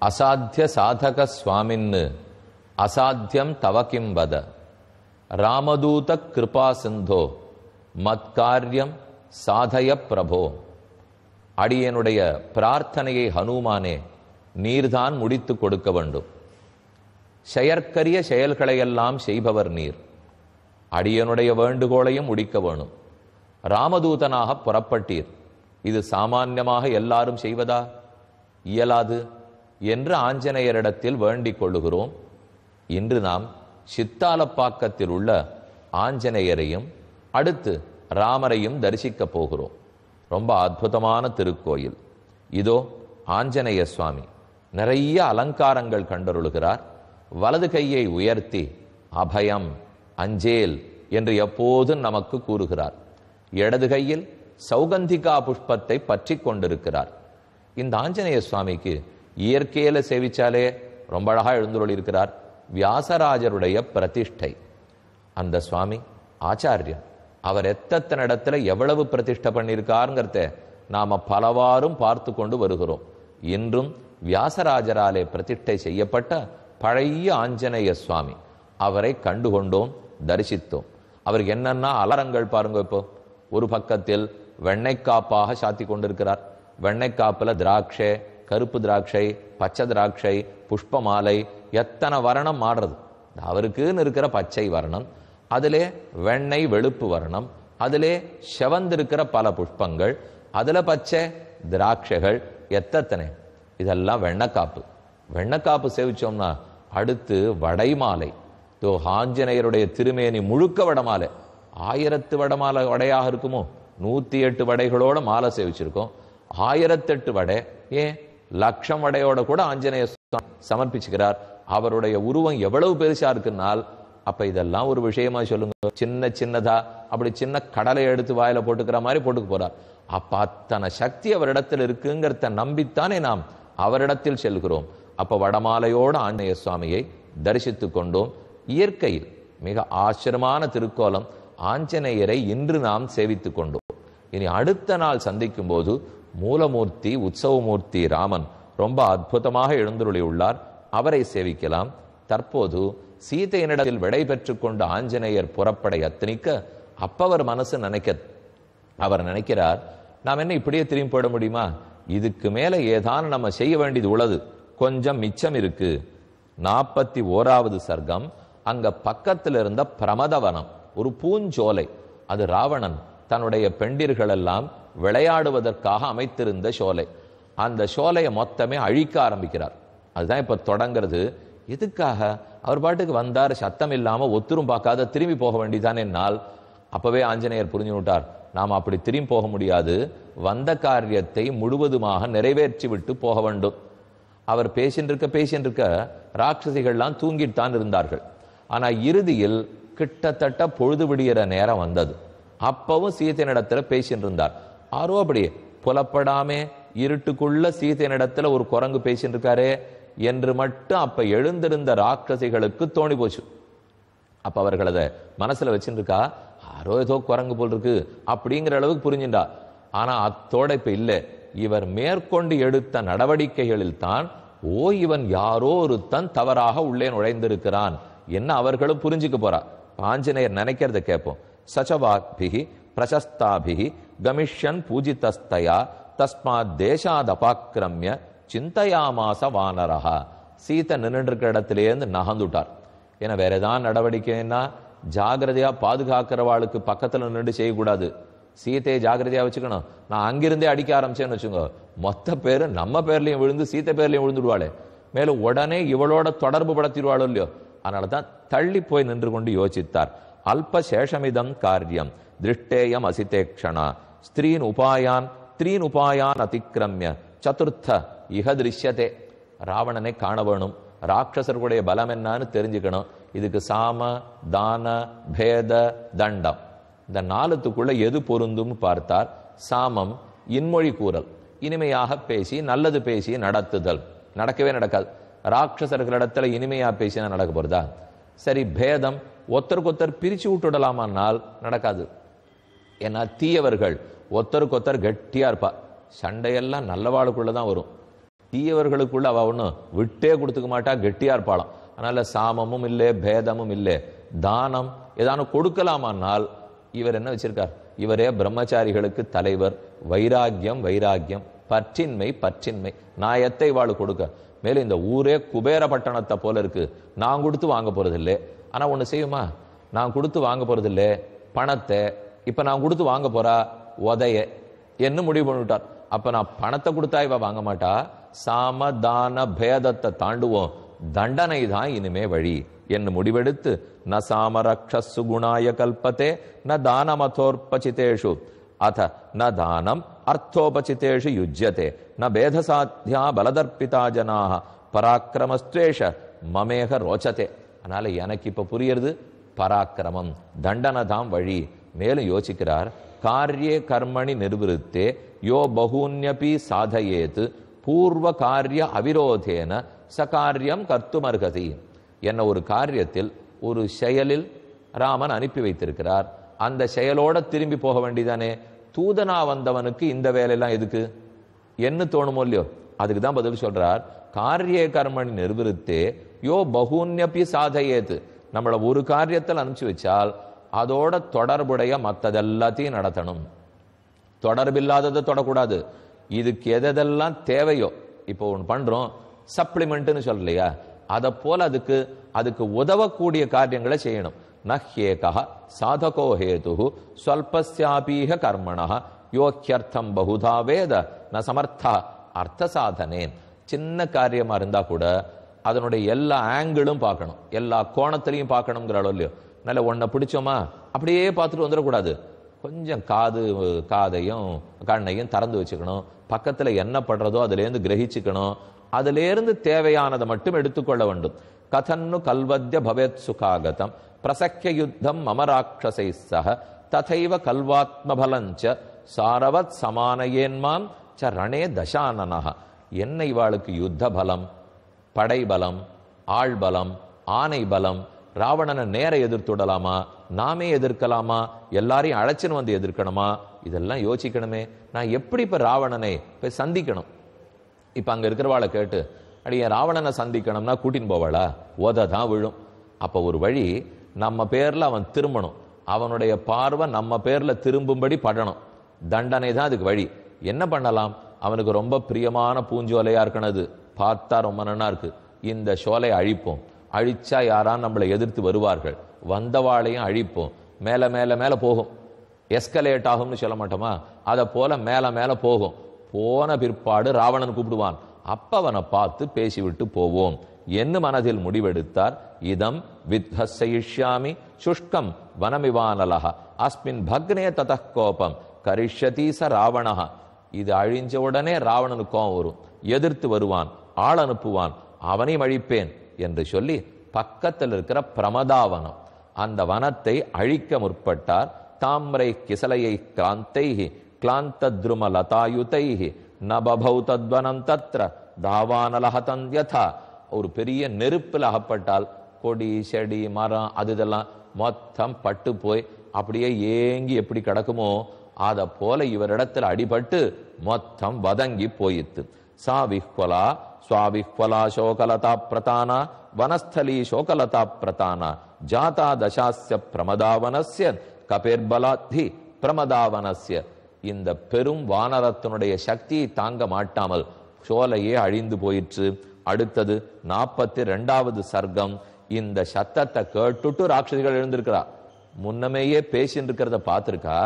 அசாத்திய சாதக சுவாமின்னு. அசாத்தியம் தவக்கிம் வத. ராமதூத கிருபா சிந்தோ. மத்காரியம் சாதய பிரபோ. அடியனுடைய பிரார்த்தனையை ஹனுமானே நீர்தான் முடித்து கொடுக்க வேண்டும். செயற்கரிய செயல்களையெல்லாம் செய்பவர் நீர். அடியனுடைய வேண்டுகோளையும் முடிக்க வேணும். ராமதூதனாக புறப்பட்டீர். இது சாமான்யமாக எல்லாரும் செய்வதா? இயலாது என்று ஆஞ்சநேயரிடத்தில் வேண்டிக் கொள்ளுகிறோம். இன்று நாம் சித்தாலப்பாக்கத்தில் உள்ள ஆஞ்சநேயரையும் அடுத்து ராமரையும் தரிசிக்கப் போகிறோம். ரொம்ப அற்புதமான திருக்கோயில். இதோ ஆஞ்சநேய சுவாமி நிறைய அலங்காரங்கள் கண்டருளுகிறார். வலது கையை உயர்த்தி அபயம் அஞ்சேல் என்று எப்போதும் நமக்கு கூறுகிறார். இடது கையில் சௌகந்திகா புஷ்பத்தை பற்றி கொண்டிருக்கிறார். இந்த ஆஞ்சநேய சுவாமிக்கு இயற்கையில சேவிச்சாலே ரொம்ப அழகா எழுந்துள்ள இருக்கிறார் வியாசராஜருடைய பிரதிஷ்டை. அந்த சுவாமி ஆச்சாரியன் அவர் எத்தனை இடத்துல எவ்வளவு பிரதிஷ்டை பண்ணியிருக்காருங்கிறத நாம பலவாறும் பார்த்து கொண்டு வருகிறோம். இன்றும் வியாசராஜராலே பிரதிஷ்டை செய்யப்பட்ட பழைய ஆஞ்சநேய சுவாமி அவரை கண்டுகொண்டோம் தரிசித்தோம். அவருக்கு என்னென்ன அலரங்கள் பாருங்க இப்போ. ஒரு பக்கத்தில் வெண்ணைக்காப்பாக சாத்தி கொண்டிருக்கிறார். வெண்ணைக்காப்பில் திராட்சை கருப்பு திராட்சை பச்சை திராட்சை புஷ்ப மாலை எத்தனை வர்ணம் ஆடுறது அவருக்குன்னு இருக்கிற பச்சை வர்ணம் அதிலே வெண்ணெய் வெளுப்பு வர்ணம் அதிலே செவந்திருக்கிற பல புஷ்பங்கள் அதில் பச்சை திராட்சைகள் எத்தனை இதெல்லாம் வெண்ணக்காப்பு வெண்ணக்காப்பு சேவிச்சோம்னா அடுத்து வடை மாலை. தோ ஆஞ்சநேயருடைய திருமேனி முழுக்க வடமாலை ஆயிரத்து வடமாலை வடையாக இருக்குமோ? நூற்றி எட்டு வடைகளோட மாலை சேவிச்சிருக்கோம். ஆயிரத்தெட்டு வடை ஏன்? லட்சம் வடையோட கூட ஆஞ்சநேய சமர்ப்பிச்சுக்கிறார். அவருடைய உருவம் எவ்வளவு பெருசா இருக்குன்னால் அப்ப இதெல்லாம் ஒரு விஷயமா சொல்லுங்க. சின்ன சின்னதா அப்படி சின்ன கடலை எடுத்து வாயில போட்டுக்கிற மாதிரி போட்டுக்கு போறார். அப்ப அத்தனை சக்தி அவரிடத்தில் இருக்குங்கிறத நம்பித்தானே நாம் அவரிடத்தில் செல்கிறோம். அப்ப வடமாலையோட ஆஞ்சநேய சுவாமியை தரிசித்துக் கொண்டோம். இயற்கையில் மிக ஆச்சரியமான திருக்கோலம் ஆஞ்சநேயரை இன்று நாம் சேவித்துக் கொண்டோம். இனி அடுத்த நாள் சந்திக்கும் போது மூலமூர்த்தி உற்சவமூர்த்தி ராமன் ரொம்ப அற்புதமாக எழுந்துருளி உள்ளார் அவரை சேவிக்கலாம். தற்போது சீதையனிடத்தில் விடை பெற்றுக் கொண்டு ஆஞ்சநேயர் புறப்பட அத்தனிக்க அப்பவர் மனசு நினைக்க அவர் நினைக்கிறார் நாம் என்ன இப்படியே திரும்பி போட முடியுமா? இதுக்கு மேல ஏதான நம்ம செய்ய வேண்டியது உள்ளது. கொஞ்சம் மிச்சம் இருக்கு. நாற்பத்தி ஓராவது சர்க்கம் அங்க பக்கத்தில் இருந்த பிரமதவனம் ஒரு பூஞ்சோலை. அது ராவணன் தன்னுடைய பெண்டிர்கள் எல்லாம் விளையாடுவதற்காக அமைத்திருந்த சோலை. அந்த சோலையை மொத்தமே அழிக்க ஆரம்பிக்கிறார். அதுதான் இப்போ தொடங்கிறது. எதுக்காக? அவர் பாட்டுக்கு வந்தார் சத்தம் இல்லாமல் ஒத்துரும் பார்க்காத திரும்பி போக வேண்டியதானே நாள் அப்பவே ஆஞ்சநேயர் புரிஞ்சு விட்டார் நாம் அப்படி திரும்பி போக முடியாது. வந்த காரியத்தை முழுவதுமாக நிறைவேற்றி விட்டு போக வேண்டும். அவர் பேசின்றிருக்க பேசின்றிருக்க ராட்சசிகள்லாம் தூங்கிட்டான் இருந்தார்கள். ஆனால் இறுதியில் கிட்டத்தட்ட பொழுது விடிகிற நேரம் வந்தது. அப்பவும் சீதையனிடத்துல பேசின்றிருந்தார். ஆரோ அப்படி புலப்படாமே இருட்டுக்குள்ள சீதையனிடத்துல ஒரு குரங்கு பேசின்னு இருக்காரே என்று மட்டும் அப்ப எழுந்திருந்த ராட்சசிகளுக்கு தோணி போச்சு. அப்ப அவர்கள் அதை மனசுல வச்சுருக்கா யாரோ ஏதோ குரங்கு போல் இருக்கு அப்படிங்கிற அளவுக்கு புரிஞ்சுண்டா ஆனா அத்தோட இப்ப இல்லை. இவர் மேற்கொண்டு எடுத்த நடவடிக்கைகளில் தான் ஓ இவன் யாரோ ஒருத்தன் தவறாக உள்ளே நுழைந்திருக்கிறான் என்ன அவர்களும் புரிஞ்சுக்க போறா. ஆஞ்சநேயர் நினைக்கிறத கேட்போம். சச்சவாக்பிகி பிரசஸ்தாபிகி கமிஷன் பூஜிதஸ்தயா தஸ்மாத் தேசாதபாக்கிரமிய சிந்தையாமாச வானரஹா சீத்தை நின்றுட்டு இருக்கிற இடத்திலேருந்து நகர்ந்துட்டார். ஏன்னா வேற ஏதாவது நடவடிக்கைன்னா ஜாகிரதையா பாதுகாக்கிறவாளுக்கு பக்கத்தில் நின்று செய்யக்கூடாது. சீத்தையை ஜாகிரதையா வச்சுக்கணும். நான் அங்கிருந்தே அடிக்க ஆரம்பிச்சேன்னு வச்சுக்கோ. மொத்த பேர் நம்ம பேர்லையும் விழுந்து சீத்தை பேர்லையும் விழுந்துடுவாளே. மேலும் உடனே இவளோட தொடர்பு படுத்திடுவாளோ இல்லையோ? அதனாலதான் தள்ளி போய் நின்று கொண்டு யோசித்தார். அல்ப சேஷமிதம் காரியம். திருஷ்டேயம் அசித்தேக்ஷனா ஸ்திரீன் உபாயான் த்ரீன் உபாயான் அதிக்கிரமிய சதுர்த்த இக திருஷ்யதே. ராவணனை காண வேணும். ராட்சசர்களுடைய பலம் என்னன்னு தெரிஞ்சுக்கணும். இதுக்கு சாம தான பேத தண்டம். இந்த நாலத்துக்குள்ள எது பொருந்தும் பார்த்தார்? சாமம் இன்மொழி கூறல். இனிமையாக பேசி நல்லது பேசி நடத்துதல். நடக்கவே நடக்காது. ராட்சசர்களிடத்துல இனிமையாக பேசினா நடக்க போறதா? சரி பேதம் ஒருத்தருக்கு ஒருத்தர் பிரிச்சு விட்டுடலாமானால் நடக்காது. ஏன்னா தீயவர்கள் ஒருத்தருக்கு ஒருத்தர் கெட்டியா இருப்பா. சண்டையெல்லாம் நல்லவாளுக்குள்ள தான் வரும். தீயவர்களுக்குள்ள அவள் ஒன்றும் விட்டே கொடுத்துக்க மாட்டா கெட்டியாக இருப்பாளாம். அதனால் சாமமும் இல்லை பேதமும் இல்லை. தானம் ஏதானும் கொடுக்கலாமானால் இவர் என்ன வச்சிருக்கார்? இவரே பிரம்மச்சாரிகளுக்கு தலைவர். வைராக்கியம் வைராக்கியம். பற்றின்மை பற்றின்மை. நான் எத்தை வாழ் கொடுக்க? மேலும் இந்த ஊரே குபேர பட்டணத்தை போல இருக்கு. நான் கொடுத்து வாங்க போறதில்லை. ஆனால் ஒன்று செய்யுமா? நான் கொடுத்து வாங்க போறதில்லை. பணத்தை இப்போ நான் கொடுத்து வாங்க போறா? உதைய. என்ன முடிவு பண்ணிவிட்டார்? அப்போ நான் பணத்தை கொடுத்தா இவ வாங்க மாட்டா? சாமதான பேதத்தை தாண்டுவோம். தண்டனை தான் இனிமே வழி. என்று முடிவெடுத்து ந சாமரக்ஷசு குணாய கல்பத்தே ந தானமதோர்பசிதேஷு அத ந தானம் அர்த்தோபசிதேஷு யுஜ்யதே. ந பேதசாத்தியா பலதர்ப்பிதா ஜனாக பராக்கிரமஸ்துவேஷ மமேக ரோச்சதே. அதனால எனக்கு இப்ப புரியுறது பராக்கிரமம். தண்டனை தான் வழி. மேலும் யோசிக்கிறார் காரியே கர்மணி நிர்விருத்தே யோ பகூன்யபி சாதையேத்து பூர்வ காரிய அவிரோதேன சகாரியம் கர்த்துமர்கதி. என்ன ஒரு காரியத்தில் ஒரு செயலில் ராமன் அனுப்பி வைத்திருக்கிறார். அந்த செயலோட திரும்பி போக வேண்டியதானே? தூதனா வந்தவனுக்கு இந்த வேலையெல்லாம் எதுக்கு? என்ன தோணுமோ இல்லையோ? அதுக்கு தான் பதில் சொல்றார். காரிய கர்மணி நிர்விருத்தே யோ பகூன்யப்பி சாதையேத்து நம்மளை ஒரு காரியத்தில் அனுப்பிச்சு வச்சால் அதோட தொடர்புடைய மற்றதெல்லாத்தையும் நடத்தணும். தொடர்பில்லாததை தொடக்கூடாது. இதுக்கு எதெல்லாம் தேவையோ இப்போ ஒன்று பண்ணுறோம் சப்ளிமெண்ட்டுன்னு சொல்லலையா? அதை போல் அதுக்கு அதுக்கு உதவக்கூடிய காரியங்களை செய்யணும். நஹ்யேகா சாதகோ ஹேது ஸ்வல்பஸ்யாபீக கர்மணா யோக்கியர்த்தம் பகுதா வேத ந சமர்த்தா அர்த்த சாதனேன். சின்ன காரியமாக இருந்தால் கூட அதனுடைய எல்லா ஆங்கிளும் பார்க்கணும். எல்லா கோணத்திலையும் பார்க்கணுங்கிற அளவு இல்லையோ? நல்ல ஒன்றை பிடிச்சோமா அப்படியே பார்த்துட்டு வந்துடக்கூடாது. கொஞ்சம் காது காதையும் கண்ணையும் திறந்து வச்சுக்கணும். பக்கத்தில் என்ன படுறதோ அதுலேருந்து கிரகிச்சுக்கணும். அதுலேருந்து தேவையானதை மட்டும் எடுத்துக்கொள்ள வேண்டும். கதன்னு கல்வத்திய பவேத் சுகாகதம் பிரசக்கிய யுத்தம் மமராட்சசை சக ததைவ கல்வாத்மபலஞ்ச சாரவத் சமானயேன்மாம் ச ரணே தசானனஹ. என்ன இவாளுக்கு யுத்த பலம் படைபலம் ஆள்பலம் ஆனை பலம் ராவணனை நேர எதிர்த்துடலாமா? நாமே எதிர்க்கலாமா? எல்லாரையும் அழைச்சின்னு வந்து எதிர்க்கணுமா? இதெல்லாம் யோசிக்கணுமே. நான் எப்படி இப்போ ராவணனை போய் சந்திக்கணும்? இப்போ அங்கே இருக்கிறவாளை கேட்டு அடி என் ராவணனை சந்திக்கணும்னா கூட்டின்னு போவாளா? ஓத தான் விழும். அப்போ ஒரு வழி நம்ம பேரில் அவன் திரும்பணும். அவனுடைய பார்வை நம்ம பேரில் திரும்பும்படி படணும். தண்டனை தான் அதுக்கு வழி. என்ன பண்ணலாம்? அவனுக்கு ரொம்ப பிரியமான பூஞ்சோலையாக இருக்கணும் அது. பார்த்தா ரொம்ப நன்னா இருக்குது இந்த சோலையை அழிப்போம். அழிச்சா யாரான் நம்மளை எதிர்த்து வருவார்கள்? வந்தவாளையும் அழிப்போம். மேலே மேலே மேலே போகும். எஸ்கலேட் ஆகும்னு சொல்ல மாட்டோமா? அதை போல மேலே மேலே போகும். போன பிற்பாடு ராவணன் கூப்பிடுவான். அப்ப அவனை பார்த்து பேசிவிட்டு போவோம். என்ன மனதில் முடிவெடுத்தார். இதம் வித்ஹஸ்யிஷ்யாமி சுஷ்கம் வனமிவானலக அஸ்மின் பக்னே தத கோபம். கரிஷதீச ச இது அழிஞ்ச உடனே ராவணனுக்கு கோபம் வரும். எதிர்த்து வருவான். ஆள் அனுப்புவான். அவனையும் அழிப்பேன். என்று சொல்லி பக்கத்தில் இருக்கிற பிரமதாவனம் அந்த வனத்தை அழிக்க முற்பட்டார். தாம்ரை கிசலையை கிளாந்தைஹி கிளாந்த துரும லதாயுதைஹி நபபௌ தத்வனம் தத்ர தாவானலஹதன் யதா. ஒரு பெரிய நெருப்பில் அகப்பட்டால் கொடி செடி மரம் அது இதெல்லாம் மொத்தம் பட்டு போய் அப்படியே ஏங்கி எப்படி கிடக்குமோ அதை போல இவரிடத்தில் அடிபட்டு மொத்தம் வதங்கி போயித்து சா விஹ்வலா ஸ்வாவிஹ்வலா சோகலதா பிரதானா வனஸ்தலி சோகலதா பிரதானா ஜாதா தசாஸ்ய பிரமதாவனஸ்ய கபேர்பலாத்தி பிரமதாவனஸ்ய. இந்த பெரும் வானரத்தினுடைய சக்தியை தாங்க மாட்டாமல் சோலையே அழிந்து போயிற்று. அடுத்தது நாற்பத்தி ரெண்டாவது சர்க்கம். இந்த சத்தத்தை கேட்டுட்டு ராட்சசிகள் எழுந்திருக்கிறா. முன்னமேயே பேசின்னு இருக்கிறத பார்த்திருக்கா?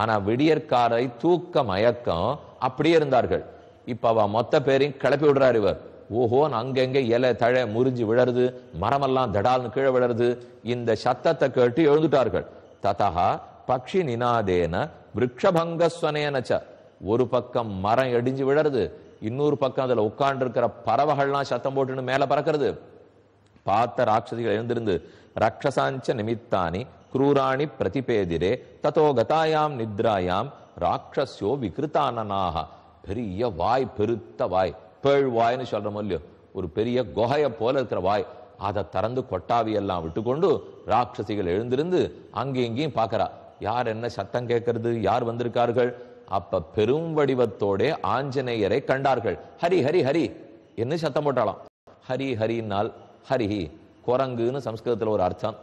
ஆனா விடியற்காரை தூக்க மயக்கம் அப்படியே இருந்தார்கள். இப்போ அவ மொத்த பேரையும் கிளப்பி விடுறாரு இவர். ஓஹோன்னு அங்கங்கே இலை தழை முறிஞ்சு விழருது மரமெல்லாம் தடால்னு கீழே விழருது இந்த சத்தத்தை கேட்டு எழுந்துட்டார்கள். ததா பக்ஷி நினாதேன விரக்ஷபங்கஸ்வனேனச்ச. ஒரு பக்கம் மரம் எடிஞ்சு விழருது இன்னொரு பக்கம் அதுல உட்கார்ந்து இருக்கிற பறவைகள்லாம் சத்தம் போட்டுன்னு மேல பறக்கிறது. பார்த்த ராட்சசிகள் எழுந்திருந்து ரக்ஷசாஞ்ச நிமித்தானி குரூராணி பிரதிபேதிரே ததோ கதாயாம் நித்ராயாம் ராட்சஸ்யோ விகிருத்தானனாக பெரிய வாய் பெருத்த வாய். பேழ் வாய்னு சொல்றோம் இல்லையோ? ஒரு பெரிய குகையை போல இருக்கிற வாய். அதை திறந்து கொட்டாவி எல்லாம் விட்டுக்கொண்டு ராட்சசிகள் எழுந்திருந்து அங்கேயும் இங்கேயும் பார்க்கறா. யார் என்ன சத்தம் கேட்கறது? யார் வந்திருக்கார்கள்? அப்ப பெரும் வடிவத்தோட ஆஞ்சநேயரை கண்டார்கள். ஹரி ஹரி ஹரி. என்ன சத்தம் போட்டாலாம்? ஹரி ஹரினால் ஹரிஹி குரங்குன்னு சம்ஸ்கிருதத்தில் ஒரு அர்த்தம்.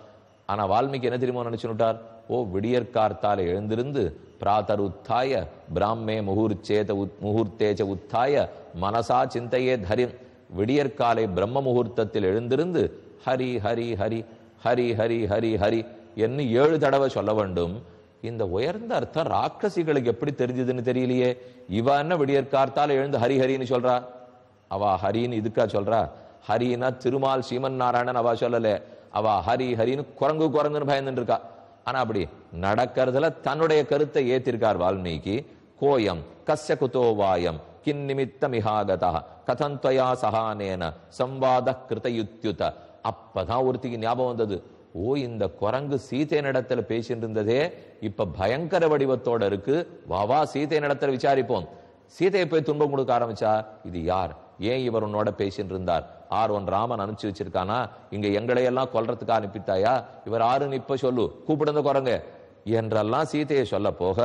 ஆனா வால்மீகி என்ன தெரியுமோ நினைச்சுட்டார் ஓ விடியற்கார்த்தால எழுந்திருந்து பிராத்தர் உத்தாய பிராமே முகூர்ச்சேத உத் முகூர்த்தேச்ச உத்தாய மனசா சிந்தையே தரிம் விடியற்காலை பிரம்ம முகூர்த்தத்தில் எழுந்திருந்து ஹரி ஹரி ஹரி ஹரி ஹரி ஹரி ஹரி என்று ஏழு தடவை சொல்ல வேண்டும். இந்த உயர்ந்த அர்த்தம் ராட்சசிகளுக்கு எப்படி தெரிஞ்சதுன்னு தெரியலையே. இவ என்ன விடியற்கார்த்தால எழுந்து ஹரி ஹரின்னு சொல்றா? அவா ஹரின்னு இதுக்கா சொல்றா? ஹரினா திருமால் சீமன் நாராயணன் அவா சொல்லல. அவா ஹரி ஹரின்னு குரங்கு குரங்குன்னு பயந்துட்டு இருக்கா. ஆனா அப்படி நடக்கிறதுல தன்னுடைய கருத்தை ஏத்திருக்கார் வால்மீகி. கோயம் கஸ்ய குதோவாயம் கின் நிமித்தமிகாகதா சகானேன சம்வாத கிருதயுத்யுத. அப்பதான் ஒருத்திக்கு ஞாபகம் வந்தது. ஓ இந்த குரங்கு சீதை நடத்துல பேசிட்டு இருந்ததே இப்ப பயங்கர வடிவத்தோட இருக்கு. வாவா சீதை நடத்துல விசாரிப்போம். சீதையை போய் துன்பம் கொடுக்க ஆரம்பிச்சா இது யார்? ஏன் இவர் உன்னோட பேசிட்டு இருந்தார் ஆர் ஒன் ராமன் அனுப்பிச்சு வச்சிருக்கானா? இங்க எங்களை எல்லாம் கொல்றதுக்கு அனுப்பித்தாயா இவர் ஆறுன்னு இப்ப சொல்லு. கூப்பிடுந்த குரங்க. என்றெல்லாம் சீதையை சொல்ல போக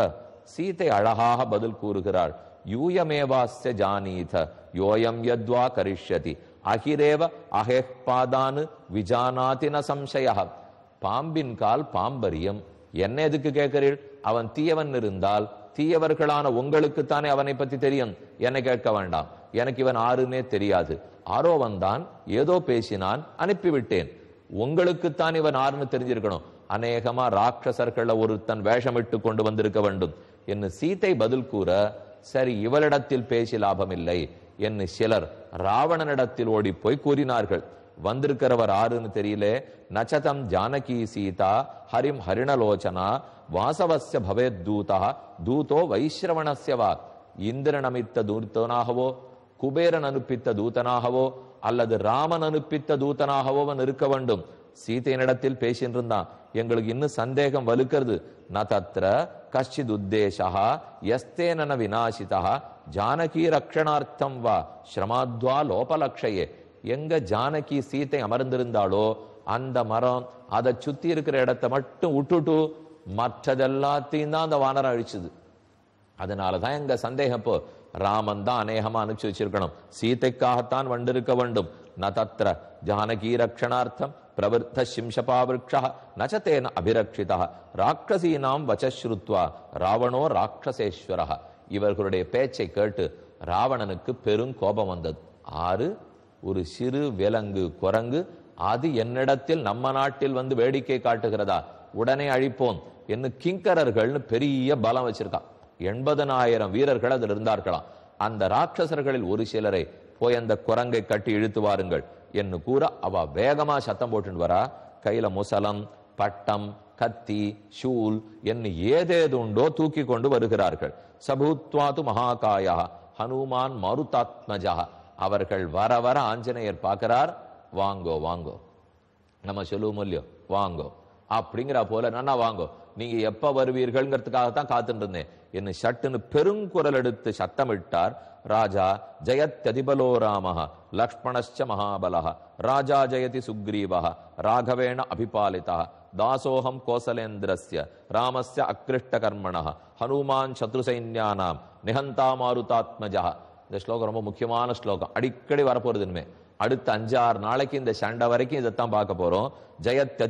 சீதை அழகாக பதில் கூறுகிறாள். யூயமேவாஸ்ய ஜானீத யோயம் யத்வா கரிஷ்யதி. அகிரேவ அஹேப்பாதானு விஜானாதின ந சம்சய பாம்பின் கால் பாம்பரியம். என்ன எதுக்கு கேட்கிறீள்? அவன் தீயவன் இருந்தால் தீயவர்களான உங்களுக்குத்தானே அவனை பத்தி தெரியும். என்னை கேட்க வேண்டாம். எனக்கு இவன் ஆறுனே தெரியாது. ஆரோ வந்தான் ஏதோ பேசினான் அனுப்பிவிட்டேன். உங்களுக்குத்தான் இவன் ஆறுன்னு தெரிஞ்சிருக்கணும். அநேகமா ராட்சசர்கள ஒருத்தன் வேஷமிட்டு கொண்டு வந்திருக்க வேண்டும். என்று சீதை பதில் கூற சரி இவளிடத்தில் பேசி லாபமில்லை என்று சிலர் ராவணனிடத்தில் ஓடி போய் கூறினார்கள். வந்திருக்கிறவர் ஆறுன்னு தெரியல. நச்சதம் ஜானகி சீதா ஹரிம் ஹரிணலோச்சனா வாசவச பவேத் தூதா தூதோ வைஸ்ரவணஸ்யவா இந்திரன் அமைத்த தூதனாகவோ குபேரன் அனுப்பித்த தூதனாகவோ அல்லது ராமன் அனுப்பித்த தூதனாகவோ அவன் இருக்க வேண்டும். சீதையனிடத்தில் பேசின்றிருந்தான். இருந்தான் எங்களுக்கு இன்னும் சந்தேகம் வலுக்கிறது. ந தத்ர கஷ்டித் உத்தேசா எஸ்தேன விநாசிதா ஜானகி ரக்ஷணார்த்தம் வா ஸ்ரமாத்வா லோபலக்ஷயே. எங்க ஜானகி சீத்தை அமர்ந்திருந்தாளோ அந்த மரம் அதை சுத்தி இருக்கிற இடத்தை மட்டும் விட்டுட்டு மற்றதெல்லாத்தையும் தான் அந்த வானரம் அழிச்சுது. அதனாலதான் எங்க சந்தேகம் இப்போ. ராமன் தான் அநேகமா அனுப்பிச்சு வச்சிருக்கணும். சீதைக்காகத்தான் வண்டிருக்க வேண்டும். ந தத்திர ஜானகி ரக்ஷணார்த்தம் பிரவர்த்த சிம்சபா நச்சத்தேன அபிரக்ஷிதா. ராட்சசீனாம் வச்சஸ்ருத்வா ராவணோ ராட்சசேஸ்வர இவர்களுடைய பேச்சை கேட்டு ராவணனுக்கு பெரும் கோபம் வந்தது. ஆறு ஒரு சிறு விலங்கு குரங்கு அது என்னிடத்தில் நம்ம நாட்டில் வந்து வேடிக்கை காட்டுகிறதா? உடனே அழிப்போம். என்று கிங்கரர்கள்னு பெரிய பலம் வச்சிருக்கான் எண்பதனாயிரம் வீரர்கள் அதில் இருந்தார்களாம். அந்த ராட்சசர்களில் ஒரு சிலரை போய் அந்த குரங்கை கட்டி இழுத்து வாருங்கள் என்று கூற அவ வேகமா சத்தம் போட்டுன்னு வரா. கையில முசலம் பட்டம் கத்தி ஷூல் என்று ஏதேதுண்டோ தூக்கி கொண்டு வருகிறார்கள். சபூத்வாது மகாகாயா ஹனுமான் மருதாத்மஜா அவர்கள் வர வர ஆஞ்சநேயர் பார்க்கிறார். வாங்கோ வாங்கோ. நம்ம சொல்லுவோம் இல்லையோ? வாங்கோ. அப்படிங்கிற போல நன்னா வாங்கோ. நீங்க எப்ப வருவீர்கள்ங்கிறதுக்காக தான் காத்துட்டு இருந்தேன் என்ன சட்டுன்னு பெருங்குரல் எடுத்து சத்தமிட்டார். ராஜா ஜெயத்ததிபலோ ராமஹ லக்ஷ்மணச்ச மகாபலஹ ராஜா ஜெயதி சுக்ரீவஹ ராகவேண அபிபாலிதா தாசோகம் கோசலேந்திரஸ்ய ராமஸ்ய அக்ரிஷ்ட கர்மண ஹனுமான் சத்ருசைன்யானாம் நிகந்தா மாருதாத்மஜா இந்த ஸ்லோகம் ரொம்ப முக்கியமான ஸ்லோகம். அடிக்கடி வரப்போறது இனிமே. அடுத்த அஞ்சாறு நாளைக்கு இந்த சண்டை வரைக்கும் இதைத்தான் பார்க்க போறோம். ஜெயத்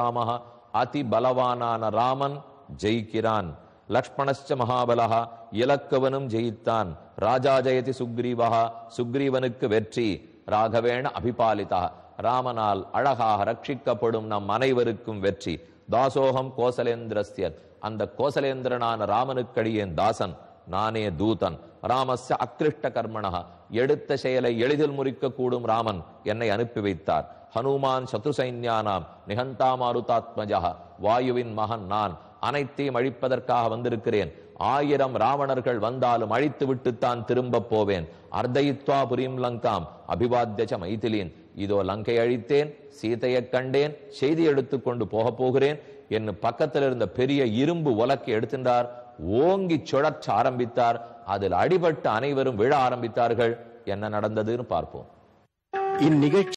ராமஹா அதி பலவானான ராமன் ஜெயிக்கிறான். லக்ஷ்மணஸ்ச மகாபலஹா இலக்கவனும் ஜெயித்தான். ராஜா ஜெயதி சுக்ரீவா சுக்ரீவனுக்கு வெற்றி. ராகவேண அபிபாலிதா ராமனால் அழகாக ரட்சிக்கப்படும் நம் அனைவருக்கும் வெற்றி. தாசோகம் கோசலேந்திரஸ்ய அந்த கோசலேந்திரனான ராமனுக்கடியேன் தாசன். நானே தூதன். ராமஸ்ய அக்ரிஷ்ட கர்மணா எடுத்த செயலை எளிதில் முறிக்க கூடும் ராமன். என்னை அனுப்பி வைத்தார். ஹனுமான் சத்ரு சைன்யானாம் நிகந்தா மாருதாத்மஜா வாயுவின் மகன் நான். அனைத்தையும் அழிப்பதற்காக வந்திருக்கிறேன். ஆயிரம் ராவணர்கள் வந்தாலும் அழித்து விட்டுத்தான் திரும்ப போவேன். அர்த்தயித்வா புரியும் லங்காம் அபிவாத்தியச்ச மைதிலீன். இதோ லங்கை அழித்தேன் சீதையை கண்டேன் செய்தி எடுத்துக்கொண்டு போக போகிறேன். என்று பக்கத்தில் இருந்த பெரிய இரும்பு உலக்கை எடுத்தின்றார் ஓங்கி சுழற்ற ஆரம்பித்தார். அதில் அடிபட்டு அனைவரும் விழ ஆரம்பித்தார்கள். என்ன நடந்ததுன்னு பார்ப்போம். இந்நிகழ்ச்சி